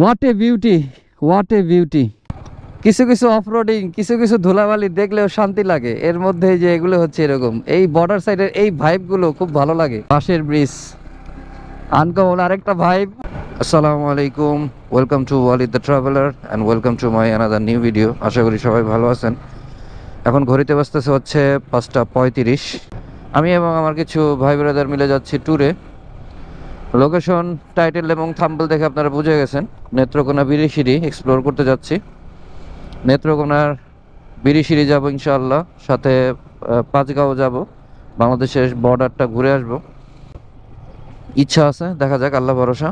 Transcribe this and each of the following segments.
What a beauty what a beauty কিছু কিছু off-roading কিছু কিছু ধুলাবালি দেখলেও শান্তি লাগে। এর মধ্যে যে এগুলো হচ্ছে এরকম। এই বর্ডার সাইডের এই ভাইবগুলো খুব ভালো লাগে। পাশের ব্রিজ আনকমন আরেকটা ভাইব আসসালামু আলাইকুম welcome to Walid the traveller and welcome to my another new video আশা করি সবাই ভালো আছেন। এখন ঘড়িতে বাজতেছে হচ্ছে পাঁচটা পঁয়ত্রিশ। আমি এবং আমার কিছু ভাই ব্রাদার মিলে যাচ্ছি ট্যুরে লোকেশন টাইটেল এবং থাম্বল দেখে আপনারা বুঝে গেছেন। নেত্রকোনা বিরিশিরি এক্সপ্লোর করতে যাচ্ছি। নেত্রকোনার বিরিশিরি যাব ইনশাআল্লাহ। সাথে পাঁচগাঁও যাব। বাংলাদেশের বর্ডারটা ঘুরে আসব। ইচ্ছা আছে, দেখা যাক, আল্লাহ ভরসা।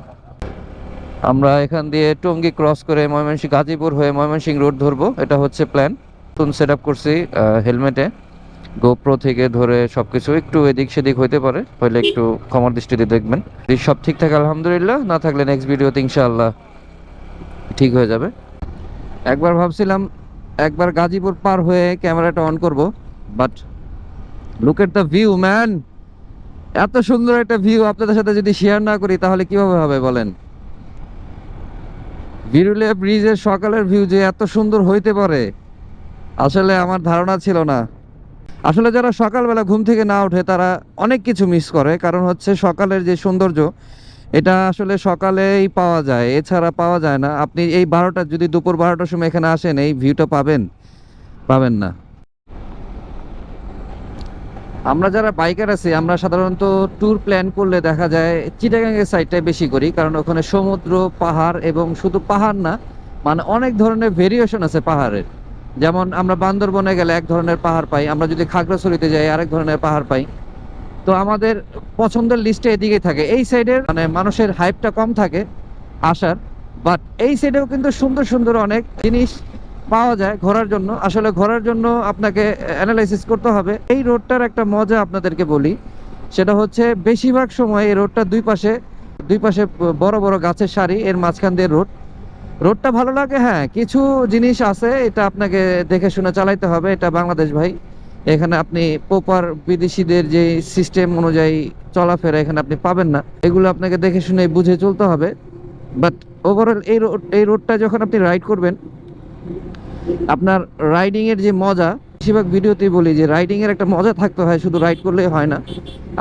আমরা এখান দিয়ে টঙ্গী ক্রস করে ময়মনসিংহ, গাজীপুর হয়ে ময়মনসিংহ রোড ধরবো। এটা হচ্ছে প্ল্যান নতুন সেট আপ করছি হেলমেটে গোপ্রো থেকে ধরে সব কিছু একটু এদিক সেদিক হইতে পারে, হইলে একটু ক্ষমার দৃষ্টিতে দেখবেন। যদি সব ঠিক থাকে আলহামদুলিল্লাহ, না থাকলে নেক্সট ভিডিওতে ইনশাআল্লাহ ঠিক হয়ে যাবে। একবার ভাবছিলাম একবার গাজীপুর পার হয়ে ক্যামেরাটা অন করব but look at the view man এত সুন্দর একটা ভিউ আপনাদের সাথে যদি শেয়ার না করি, তাহলে কীভাবে হবে বলেন? বিরুলিয়া ব্রিজের সকালের ভিউ যে এত সুন্দর হইতে পারে, আসলে আমার ধারণা ছিল না। আসলে যারা সকালবেলা ঘুম থেকে না ওঠে তারা অনেক কিছু মিস করে। কারণ হচ্ছে সকালের যে সৌন্দর্য, এটা আসলে সকালেই পাওয়া যায়। এছাড়া পাওয়া যায় না। আপনি এই বারোটা, যদি দুপুর বারোটার সময় এখানে আসেন, এই ভিউটা পাবেন। পাবেন না। আমরা যারা বাইকার আছি, আমরা সাধারণত ট্যুর প্ল্যান করলে দেখা যায় চিটাগাঙ্গের সাইডটাই বেশি করি। কারণ ওখানে সমুদ্র, পাহাড় এবং শুধু পাহাড় না মানে অনেক ধরনের ভেরিয়েশন আছে পাহাড়ের। যেমন আমরা বান্দরবনে গেলে এক ধরনের পাহাড় পাই, আমরা যদি খাগড়াছড়িতে যাই, আরেক ধরনের পাহাড় পাই। তো আমাদের পছন্দের লিস্টে এদিকে থাকে। এই সাইডের মানে মানুষের হাইপটা কম থাকে আসার বাট এই সাইডেও কিন্তু সুন্দর সুন্দর অনেক জিনিস পাওয়া যায় ঘোরার জন্য। আসলে ঘোরার জন্য আপনাকে অ্যানালাইসিস করতে হবে। এই রোডটার একটা মজা আপনাদেরকে বলি, সেটা হচ্ছে বেশিরভাগ সময় এই রোডটা দুই পাশে দুই পাশে বড় বড় গাছের সারি, এর মাঝখান দিয়ে রোড রোডটা ভালো লাগে? হ্যাঁ কিছু জিনিস আছে, এটা আপনাকে দেখে শুনে চালাইতে হবে। এটা বাংলাদেশ ভাই। এখানে আপনি প্রপার বিদেশিদের যে সিস্টেম অনুযায়ী চলাফেরা এখানে আপনি পাবেন না। এগুলো আপনাকে দেখে শুনে বুঝে চলতে হবে। বাট ওভারঅল এই রোড এই রোডটা যখন আপনি রাইড করবেন, আপনার রাইডিং এর যে মজা, বেশিরভাগ ভিডিওতে বলি যে রাইডিং এর একটা মজা থাকতে হয়, শুধু রাইড করলেই হয় না।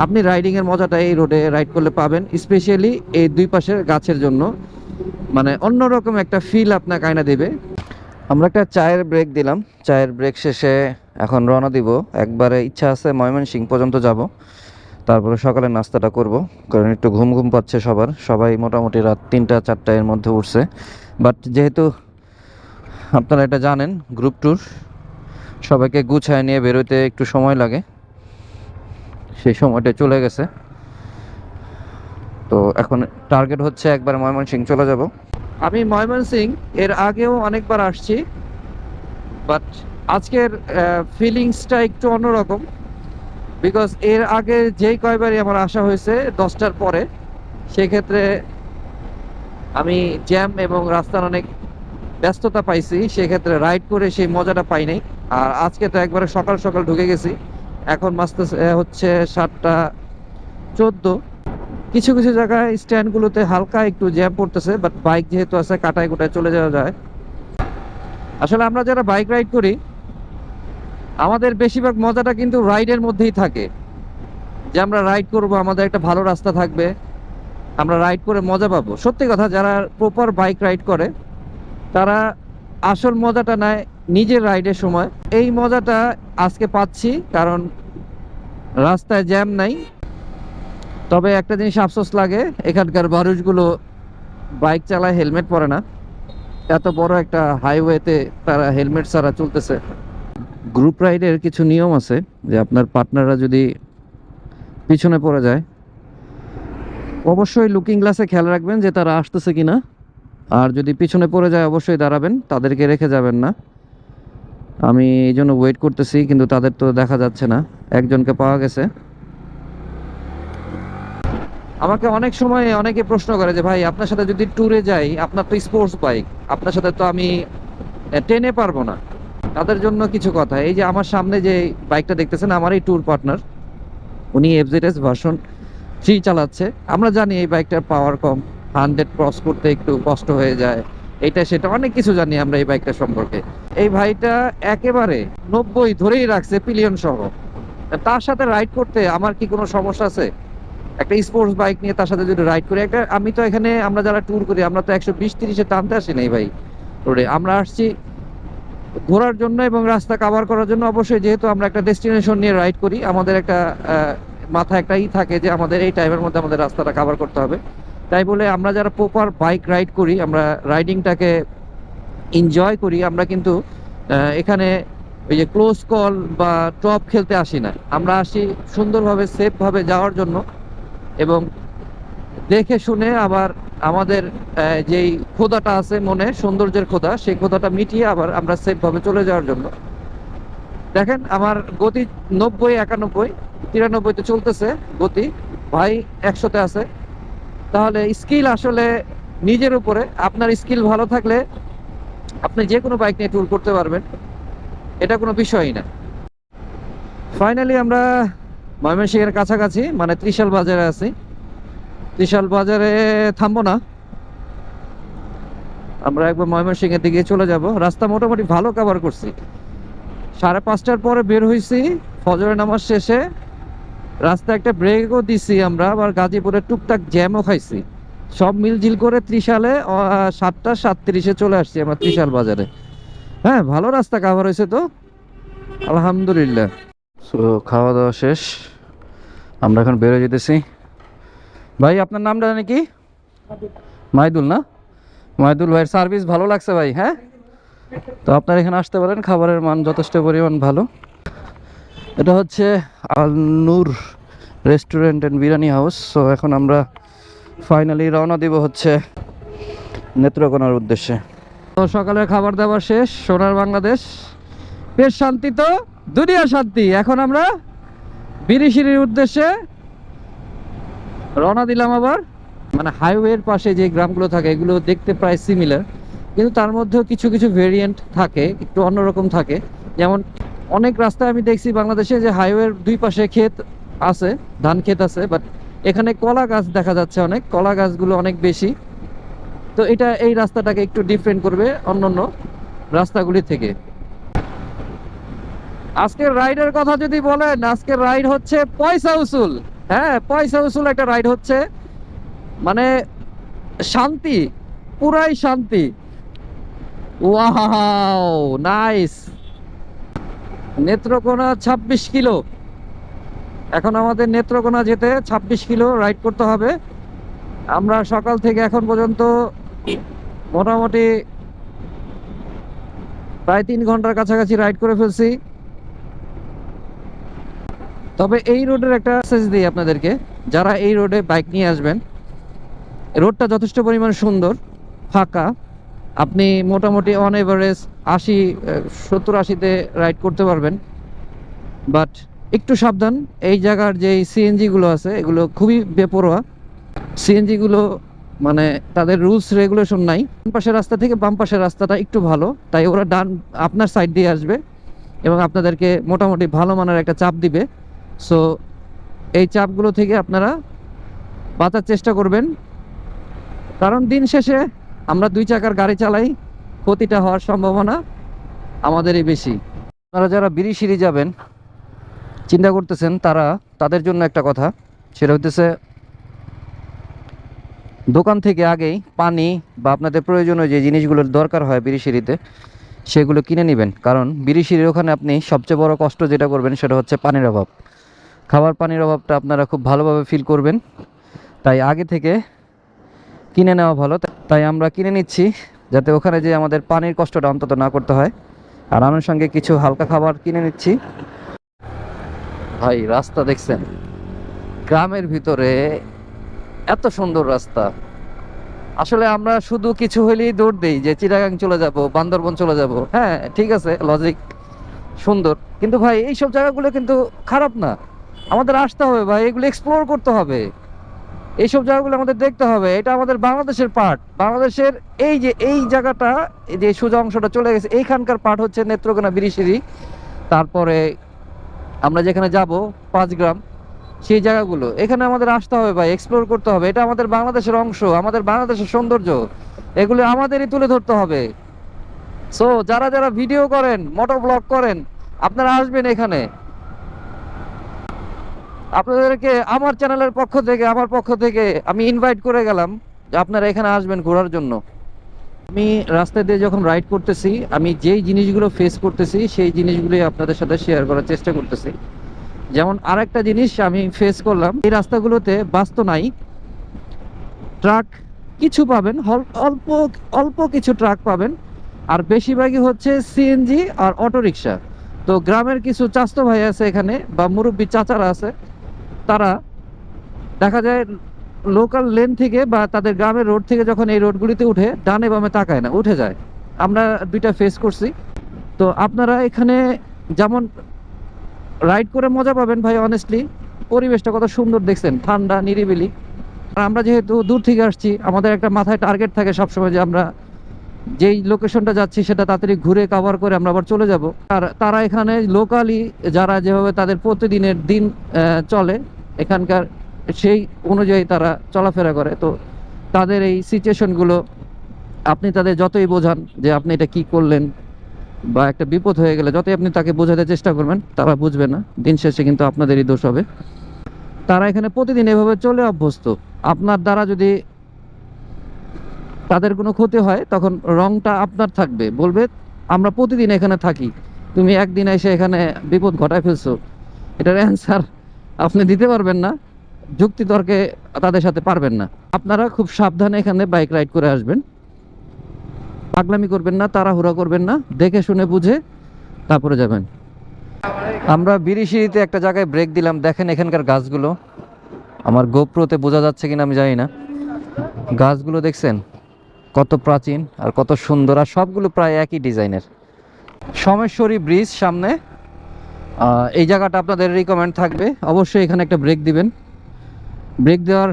আপনি রাইডিং এর মজাটা এই রোডে রাইড করলে পাবেন স্পেশালি এই দুই পাশের গাছের জন্য। মানে অন্যরকম একটা ফিল আপনাকে আয়না দেবে। আমরা একটা চায়ের ব্রেক দিলাম। চায়ের ব্রেক শেষে এখন রওনা দিব। একবারে ইচ্ছা আছে ময়মনসিং পর্যন্ত যাব। তারপরে সকালে নাস্তাটা করব। কারণ একটু ঘুম ঘুম পাচ্ছে সবার। সবাই মোটামুটি রাত তিনটা, চারটা এর মধ্যে উঠছে। বাট যেহেতু আপনারা এটা জানেন গ্রুপ ট্যুর সবাইকে গুছায় নিয়ে বেরোতে একটু সময় লাগে। সেই সময়টা চলে গেছে। তো এখন টার্গেট হচ্ছে একবার ময়মনসিং চলে যাব। আমি ময়মনসিং এর আগেও অনেকবার আসছি বাট আজকের ফিলিংসটা একটু অন্যরকম বিকজ এর আগে যেই কয়বারই আমার আসা হয়েছে দশটার পরে, সেক্ষেত্রে আমি জ্যাম এবং রাস্তার অনেক ব্যস্ততা পাইছি, সেক্ষেত্রে রাইড করে সেই মজাটা পাই নাই। আর আজকে তো একবারে সকাল সকাল ঢুকে গেছি, এখন মাস্তে হচ্ছে সাতটা চোদ্দ। কিছু কিছু জায়গায় স্ট্যান্ডগুলোতে হালকা একটু জ্যাম পড়তেছে বাট বাইক যেহেতু আছে, কাটায় কোটায় চলে যাওয়া যায়। আসলে আমরা যারা বাইক রাইড করি, আমাদের বেশিরভাগ মজাটা কিন্তু রাইডের মধ্যেই থাকে। যে আমরা রাইড করব, আমাদের একটা ভালো রাস্তা থাকবে, আমরা রাইড করে মজা পাবো। সত্যি কথা, যারা প্রপার বাইক রাইড করে, তারা আসল মজাটা নেয় নিজের রাইডের সময়। এই মজাটা আজকে পাচ্ছি, কারণ রাস্তায় জ্যাম নাই তবে একটা জিনিস আফসোস লাগে, এখানকার মানুষগুলো বাইক চালায়, হেলমেট পরে না। এত বড় একটা হাইওয়েতে তারা হেলমেট ছাড়া চলতেছে। গ্রুপ রাইডের কিছু নিয়ম আছে, যে আপনার পার্টনাররা যদি পিছনে পড়ে যায়, অবশ্যই লুকিং গ্লাসে খেয়াল রাখবেন যে তারা আসতেছে কি না আর যদি পিছনে পড়ে যায়, অবশ্যই দাঁড়াবেন, তাদেরকে রেখে যাবেন না। আমি এই জন্য ওয়েট করতেছি, কিন্তু তাদের তো দেখা যাচ্ছে না। একজনকে পাওয়া গেছে। আমাকে অনেক সময় অনেকে প্রশ্ন করে যে, ভাই, আপনার সাথে যদি ট্যুরে যাই, আপনার তো স্পোর্টস বাইক আপনার সাথে তো আমি টেনে পারব না। তাদের জন্য কিছু কথা। এই যে আমার সামনে যে বাইকটা দেখতেছেন, আমার এই ট্যুর পার্টনার উনি এফজেডএস ভার্সন থ্রি চালাচ্ছে। আমরা জানি এই বাইকটার পাওয়ার কম হান্ড্রেড ক্রস করতে একটু কষ্ট হয়ে যায়, এটা সেটা, অনেক কিছু জানি আমরা এই বাইকটা সম্পর্কে। এই ভাইটা একেবারে নব্বই ধরেই রাখছে পিলিয়ন সহ। তার সাথে রাইড করতে আমার কি কোনো সমস্যা আছে? একটা স্পোর্টস বাইক নিয়ে তার সাথে যদি রাইড করি একটা আমি তো এখানে আমরা যারা ট্যুর করি আমরা তো একশো বিশ তিরিশে টানতে আসি নাই ভাই রোডে আমরা আসছি ঘোরার জন্য এবং রাস্তা কাভার করার জন্য। অবশ্যই যেহেতু আমরা একটা ডেস্টিনেশন নিয়ে রাইড করি আমাদের একটা আহ, মাথায় একটা ই থাকে যে আমাদের এই টাইমের মধ্যে আমাদের রাস্তাটা কাভার করতে হবে। তাই বলে আমরা যারা প্রপার বাইক রাইড করি আমরা রাইডিংটাকে এনজয় করি আমরা কিন্তু এখানে ওই যে ক্লোজ কল বা টপ খেলতে আসি না। আমরা আসি সুন্দরভাবে সেফভাবে যাওয়ার জন্য। এবং দেখে শুনে আবার আমাদের যেই খোদাটা আছে মনে, সৌন্দর্যের খোদা, সেই খোদাটা মিটিয়ে আবার আমরা সেফভাবে চলে যাওয়ার জন্য। দেখেন, আমার গতি নব্বই, একানব্বই তিরানব্বইতে চলতেছে গতি। ভাই একশোতে আছে। তাহলে স্কিল আসলে নিজের উপরে। আপনার স্কিল ভালো থাকলে আপনি যে কোনো বাইক নিয়ে ট্যুর করতে পারবেন। এটা কোনো বিষয়ই না। ফাইনালি আমরা ময়মনসিংহের কাছাকাছি মানে ত্রিশাল বাজারে আছি। ত্রিশাল বাজারে থামবো না। আমরা একবার ময়মনসিংহের দিকে চলে যাব। রাস্তা মোটামুটি ভালো কভার করছি। সাড়ে পাঁচটার পরে বের হয়েছি ফজরের নামাজ শেষে। রাস্তা একটা ব্রেকও দিছি আমরা, আবার গাজীপুরে টুকটাক জ্যামও খাইছি। সব মিলজিল করে ত্রিশালে সাতটা সাতত্রিশে চলে আসছি আমরা ত্রিশাল বাজারে। হ্যাঁ ভালো রাস্তা কাভার হয়েছে তো। আলহামদুলিল্লাহ। সো খাওয়া দাওয়া শেষ। আমরা এখন বেরো যেতেছি। ভাই আপনার নামটা জানি কি? মাইদুল। না? মাইদুল ভাইয়ের সার্ভিস ভালো লাগছে ভাই হ্যাঁ? তো আপনারা এখানে আসতে পারেন খাবারের মান যথেষ্ট পরিমাণ ভালো। এটা হচ্ছে Al Noor restaurant and biryani house so এখন আমরা ফাইনালি রওনা দিব হচ্ছে নেত্রকোনার উদ্দেশ্যে। তো সকালের খাবার দাবার শেষ সোনার বাংলাদেশ। বেশ শান্তি তো? দুনিয়া শান্তি। এখন আমরা বিরিশিরির উদ্দেশ্যে রওনা দিলাম আবার। মানে হাইওয়ের পাশে যে গ্রামগুলো থাকে, এগুলো দেখতে প্রায় সিমিলার কিন্তু তার মধ্যেও কিছু কিছু ভেরিয়েন্ট থাকে, একটু অন্যরকম থাকে। যেমন অনেক রাস্তায় আমি দেখছি বাংলাদেশে যে হাইওয়ের দুই পাশে ক্ষেত আছে, ধান ক্ষেত আছে বাট এখানে কলা গাছ দেখা যাচ্ছে অনেক। কলা গাছগুলো অনেক বেশি। তো এটা এই রাস্তাটাকে একটু ডিফারেন্ট করবে অন্য অন্য রাস্তাগুলি থেকে। আজকের রাইডের কথা যদি বলেন, আজকের রাইড হচ্ছে পয়সা উসুল। হ্যাঁ পয়সা উসুল একটা রাইড হচ্ছে। মানে শান্তি, পুরাই শান্তি। Wow, nice. নেত্রকোনা ছাব্বিশ কিলো। এখন আমাদের নেত্রকোনা যেতে ছাব্বিশ কিলো রাইড করতে হবে। আমরা সকাল থেকে এখন পর্যন্ত মোটামুটি প্রায় তিন ঘণ্টার কাছাকাছি রাইড করে ফেলছি। তবে এই রোডের একটা মেসেজ দিই আপনাদেরকে, যারা এই রোডে বাইক নিয়ে আসবেন, রোডটা যথেষ্ট পরিমাণ সুন্দর, ফাঁকা। আপনি মোটামুটি অন এভারেজ আশি সত্তর আশিতে রাইড করতে পারবেন। বাট একটু সাবধান, এই জায়গার যে সিএনজিগুলো আছে, এগুলো খুবই বেপরোয়া। সিএনজিগুলো মানে তাদের রুলস রেগুলেশন নাই। ডান পাশের রাস্তা থেকে বাম পাশের রাস্তাটা একটু ভালো, তাই ওরা ডান, আপনার সাইড দিয়ে আসবে এবং আপনাদেরকে মোটামুটি ভালো মানের একটা চাপ দিবে। সো এই চাপগুলো থেকে আপনারা বাঁচার চেষ্টা করবেন। কারণ দিন শেষে আমরা দুই চাকার গাড়ি চালাই, ক্ষতিটা হওয়ার সম্ভাবনা আমাদেরই বেশি। আপনারা যারা বিড়ি সিঁড়ি যাবেন, চিন্তা করতেছেন তারা, তাদের জন্য একটা কথা। সেটা হইতেছে, দোকান থেকে আগেই পানি বা আপনাদের প্রয়োজনীয় যে জিনিসগুলোর দরকার হয় বিড়ি সিঁড়িতে, সেগুলো কিনে নেবেন। কারণ বিড়ি সিঁড়ির ওখানে আপনি সবচেয়ে বড় কষ্ট যেটা করবেন, সেটা হচ্ছে পানির অভাব। খাবার পানির অভাবটা আপনারা খুব ভালোভাবে ফিল করবেন। তাই আগে থেকে কিনে নেওয়া ভালো। তাই আমরা কিনে নিচ্ছি, যাতে ওখানে যে আমাদের পানির কষ্টটা অন্তত না করতে হয়। আর আমার সঙ্গে কিছু হালকা খাবার কিনে নিচ্ছি। ভাই, রাস্তা দেখছেন? গ্রামের ভিতরে এত সুন্দর রাস্তা। আসলে আমরা শুধু কিছু হইলেই দৌড় দিই যে চিটাগাং চলে যাব, বান্দরবন চলে যাব। হ্যাঁ ঠিক আছে লজিক সুন্দর। কিন্তু ভাই, এইসব জায়গাগুলো কিন্তু খারাপ না। আমাদের আসতে হবে ভাই, এগুলো এক্সপ্লোর করতে হবে। এইসব জায়গাগুলো আমাদের দেখতে হবে। এটা আমাদের বাংলাদেশের পার্ট বাংলাদেশের এই যে, এই জায়গাটা যে সোজা অংশটা চলে গেছে, এইখানকার পার্ট হচ্ছে নেত্রকোনা বিরিশিরি। তারপরে আমরা যেখানে যাব পাঁচ গ্রাম সেই জায়গাগুলো। এখানে আমাদের আসতে হবে ভাই এক্সপ্লোর করতে হবে। এটা আমাদের বাংলাদেশের অংশ, আমাদের বাংলাদেশের সৌন্দর্য। এগুলো আমাদেরই তুলে ধরতে হবে। সো যারা যারা ভিডিও করেন মোটর ব্লগ করেন, আপনারা আসবেন এখানে। আপনাদেরকে আমার চ্যানেলের পক্ষ থেকে, আমার পক্ষ থেকে আমি ইনভাইট করে গেলাম যে আপনারা এখানে আসবেন ঘোরার জন্য। আমি রাস্তা দিয়ে যখন রাইড করতেছি, আমি যেই জিনিসগুলো ফেস করতেছি, সেই জিনিসগুলোই আপনাদের সাথে শেয়ার করার চেষ্টা করতেছি। যেমন আরেকটা জিনিস আমি ফেস করলাম, এই রাস্তাগুলোতে বাস তো নাই। ট্রাক কিছু পাবেন অল্প অল্প কিছু ট্রাক পাবেন। আর বেশিরভাগই হচ্ছে সিএনজি আর অটোরিকশা। তো গ্রামের কিছু চাস্ত ভাই আছে এখানে, বা মুরব্বী চাচারা আছে তারা দেখা যায় লোকাল লেন থেকে বা তাদের গ্রামের রোড থেকে যখন এই রোডগুলিতে উঠে, ডানে বামে তাকায় না, উঠে যায়। আমরা দুইটা ফেস করছি। তো আপনারা এখানে যেমন রাইড করে মজা পাবেন ভাই অনেস্টলি পরিবেশটা কত সুন্দর দেখছেন, ঠান্ডা, নিরিবিলি। আর আমরা যেহেতু দূর থেকে আসছি, আমাদের একটা মাথায় টার্গেট থাকে সবসময় যে আমরা যেই লোকেশনটা যাচ্ছি, সেটা তাড়াতাড়ি ঘুরে কাভার করে আমরা আবার চলে যাব। আর তারা এখানে লোকালি যারা যেভাবে তাদের প্রতিদিনের দিন চলে এখানকার সেই অনুযায়ী তারা চলাফেরা করে। তো তাদের এই সিচুয়েশনগুলো আপনি তাদের যতই বোঝান যে আপনি এটা কি করলেন বা একটা বিপদ হয়ে গেলে যতই আপনি তাকে বোঝাতে চেষ্টা করবেন, তারা বুঝবে না। দিন শেষে কিন্তু আপনাদেরই দোষ হবে। তারা এখানে প্রতিদিন এভাবে চলে অভ্যস্ত। আপনার দ্বারা যদি তাদের কোনো ক্ষতি হয়, তখন রংটা আপনার থাকবে। বলবে, আমরা প্রতিদিন এখানে থাকি। তুমি একদিন এসে এখানে বিপদ ঘটায় ফেলছো। এটার অ্যান্সার আপনি দিতে পারবেন না যুক্তি তর্কে তাদের সাথে পারবেন না। আপনারা খুব সাবধানে এখানে বাইক রাইড করে আসবেন। পাগলামি করবেন না, তাড়াহুড়া করবেন না, দেখে শুনে বুঝে তারপরে যাবেন। আমরা বিরিশিরিতে একটা জায়গায় ব্রেক দিলাম, দেখেন এখানকার গাছগুলো। আমার গোপ্রোতে বোঝা যাচ্ছে কিনা আমি জানি না। গাছগুলো দেখছেন? কত প্রাচীন আর কত সুন্দর, আর সবগুলো প্রায় একই ডিজাইনের। সমেশ্বরী ব্রিজ সামনে। এই জায়গাটা আপনাদের রিকমেন্ড থাকবে। অবশ্যই এখানে একটা ব্রেক দিবেন। ব্রেক দেওয়ার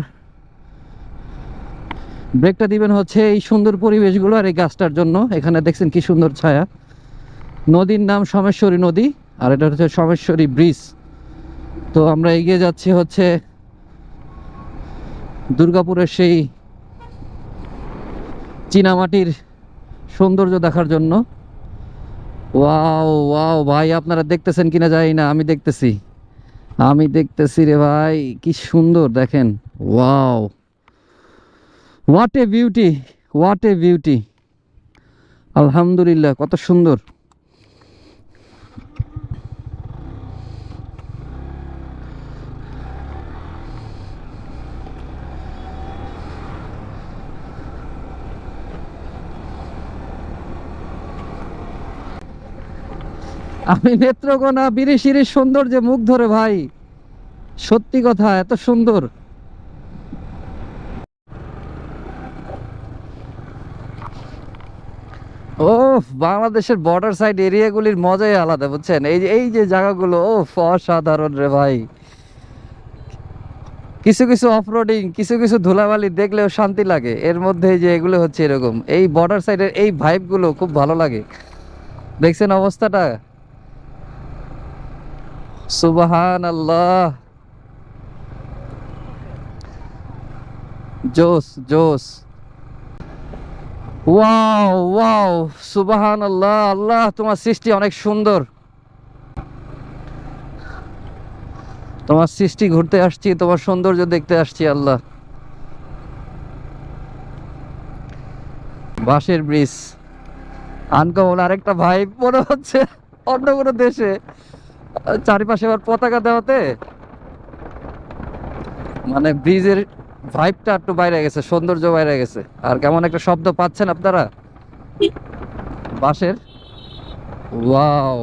ব্রেকটা দিবেন হচ্ছে এই সুন্দর পরিবেশগুলো আর এই গাছটার জন্য। এখানে দেখছেন কি সুন্দর ছায়া। নদীর নাম সমেশ্বরী নদী, আর এটা হচ্ছে সমেশ্বরী ব্রিজ। তো আমরা এগিয়ে যাচ্ছি হচ্ছে দুর্গাপুরের সেই চীনামাটির সৌন্দর্য দেখার জন্য। ওয়াও ওয়াও, ভাই, আপনারা দেখতেছেন কিনা জানি না, আমি দেখতেছি। আমি দেখতেছি রে ভাই, কি সুন্দর, দেখেন। Wow. What a beauty what a beauty আলহামদুলিল্লাহ, কত সুন্দর। আমি নেত্রকোনা বিরিশিরির সৌন্দর্যে মুখ ধরে ভাই। সত্যি কথা, এত সুন্দর। ও বাংলাদেশের বর্ডার সাইড এরিয়াগুলির মজাই আলাদা, বুঝছেন? এই যে এই যে জায়গাগুলো ও অসাধারণ রে ভাই। কিছু কিছু অফরোডিং কিছু কিছু ধুলাবালি দেখলেও শান্তি লাগে। এর মধ্যে যে এগুলো হচ্ছে এরকম। এই বর্ডার সাইডের এই ভাইবগুলো খুব ভালো লাগে। দেখছেন অবস্থাটা? জোস জোস ওয়াও ওয়াও সুবাহান আল্লাহ আল্লাহ তোমার সৃষ্টি অনেক সুন্দর। তোমার সৃষ্টি ঘুরতে আসছি, তোমার সৌন্দর্য দেখতে আসছি, আল্লাহ। বাঁশের ব্রিজ। আনকমন আরেকটা ভাই, মনে হচ্ছে অন্য কোনো দেশে। চারিপাশে আবার পতাকা দেওয়াতে মানে ব্রিজের ভাইবটা একটু বাইরে গেছে, সৌন্দর্য বাইরে গেছে। আর কেমন একটা শব্দ পাচ্ছেন আপনারা? বাঁশের? ওয়াও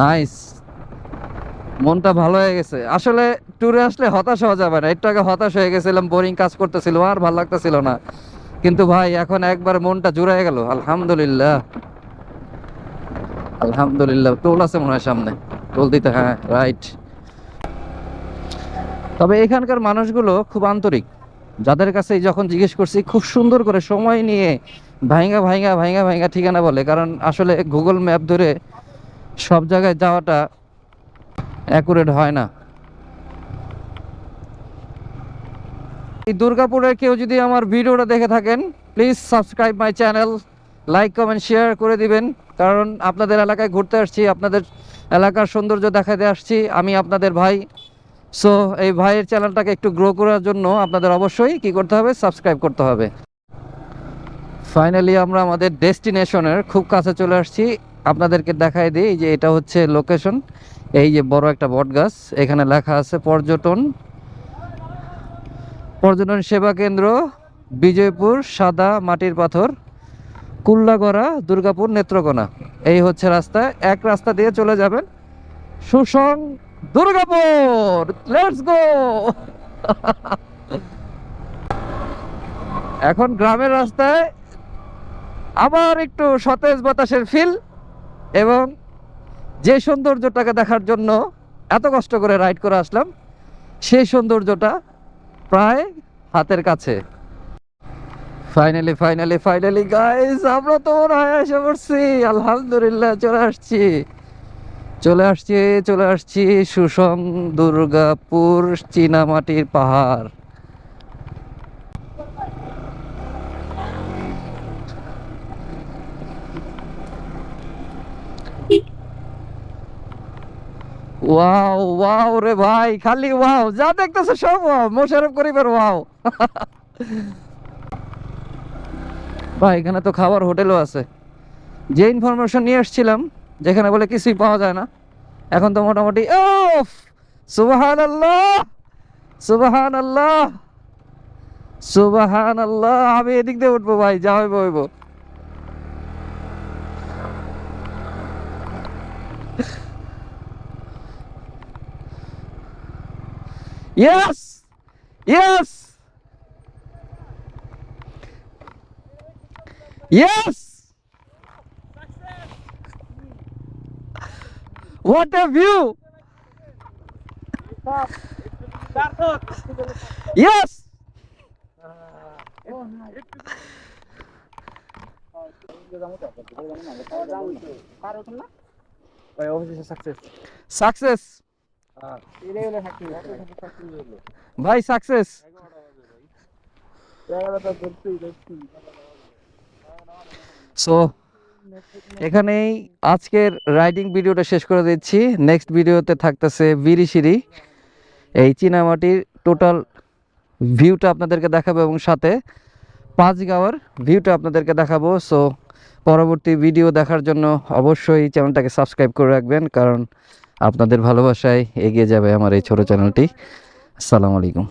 নাইস মনটা ভালো হয়ে গেছে। আসলে ট্যুরে আসলে হতাশ হওয়া যাবে না। একটু আগে হতাশ হয়ে গেছিলাম বোরিং কাজ করতেছিল, আর ভালো লাগতেছিল না। কিন্তু ভাই, এখন একবার মনটা জুড়ে গেল। আলহামদুলিল্লাহ। আলহামদুলিল্লাহ টোল আছে মনে হয় সামনে। টোল দিতে হ্যাঁ রাইট তবে এখানকার মানুষগুলো খুব আন্তরিক। যাদের কাছে যখন জিজ্ঞেস করছি, খুব সুন্দর করে সময় নিয়ে ভাইঙ্গা ভাইঙ্গা ভাইঙ্গা ভাইঙ্গা ঠিকানা বলে, কারণ আসলে গুগল ম্যাপ ধরে সব জায়গায় যাওয়াটা অ্যাকুরেট হয় না। এই দুর্গাপুরের কেউ যদি আমার ভিডিওটা দেখে থাকেন please subscribe my channel like comment share করে দিবেন। কারণ আপনাদের এলাকায় ঘুরতে আসছি, আপনাদের এলাকার সৌন্দর্য দেখাতে আসছি। আমি আপনাদের ভাই। সো এই ভাইয়ের চ্যানেলটাকে একটু গ্রো করার জন্য আপনাদের অবশ্যই কি করতে হবে? সাবস্ক্রাইব করতে হবে। ফাইনালি আমরা আমাদের ডেস্টিনেশনের খুব কাছে চলে আসছি। আপনাদেরকে দেখাই দিই যে এটা হচ্ছে লোকেশন এই যে বড় একটা বট গাছ এখানে লেখা আছে পর্যটন। পর্যটন সেবা কেন্দ্র, বিজয়পুর, সাদা মাটির পাথর। কুল্লাগড়া, দুর্গাপুর নেত্রকোনা। এই হচ্ছে রাস্তা। এক রাস্তা দিয়ে চলে যাবেন সুসং দুর্গাপুর। লেটস গো এখন গ্রামের রাস্তায় আবার একটু সতেজ বাতাসের ফিল এবং যে সৌন্দর্যটাকে দেখার জন্য এত কষ্ট করে রাইড করে আসলাম, সেই সৌন্দর্যটা প্রায় হাতের কাছে। ফাইনালি ফাইনালি ফাইনালি গাইস আমরা তো মনে হয় এসে পড়ছি আলহামদুলিল্লাহ, চলে আসছি। চলে আসছি চলে আসছি সুসং দুর্গাপুর চীনামাটির পাহাড়। ওয়াও ওয়াও রে ভাই, খালি ওয়াও, যা দেখতেছে সব ওয়াও মোশারফ করিমের ওয়াও। ভাই, এখানে তো খাবার হোটেলও আছে যে ইনফরমেশন নিয়ে এসেছিলাম যেখানে বলে কিছুই পাওয়া যায় না, এখন তো মোটামুটি ও সুবাহান আল্লাহ সুবাহান আল্লাহ সুবাহান আল্লাহ আমি এদিক দিয়ে উঠবো ভাই, যা হইব হইব Yes! Yes! Yes! What a view! Yes! Success ভাই সাকসেস সো এখানেই আজকের রাইডিং ভিডিওটা শেষ করে দিচ্ছি। নেক্সট ভিডিওতে থাকতেছে বিরিশিরি এই চীনামাটির টোটাল ভিউটা আপনাদেরকে দেখাবো এবং সাথে পাঁচ গাওয়ার ভিউটা আপনাদেরকে দেখাবো। সো পরবর্তী ভিডিও দেখার জন্য অবশ্যই চ্যানেলটাকে সাবস্ক্রাইব করে রাখবেন, কারণ আপনাদের ভালোবাসায় এগিয়ে যাবে আমার এই ছোট চ্যানেলটি আসসালামু আলাইকুম।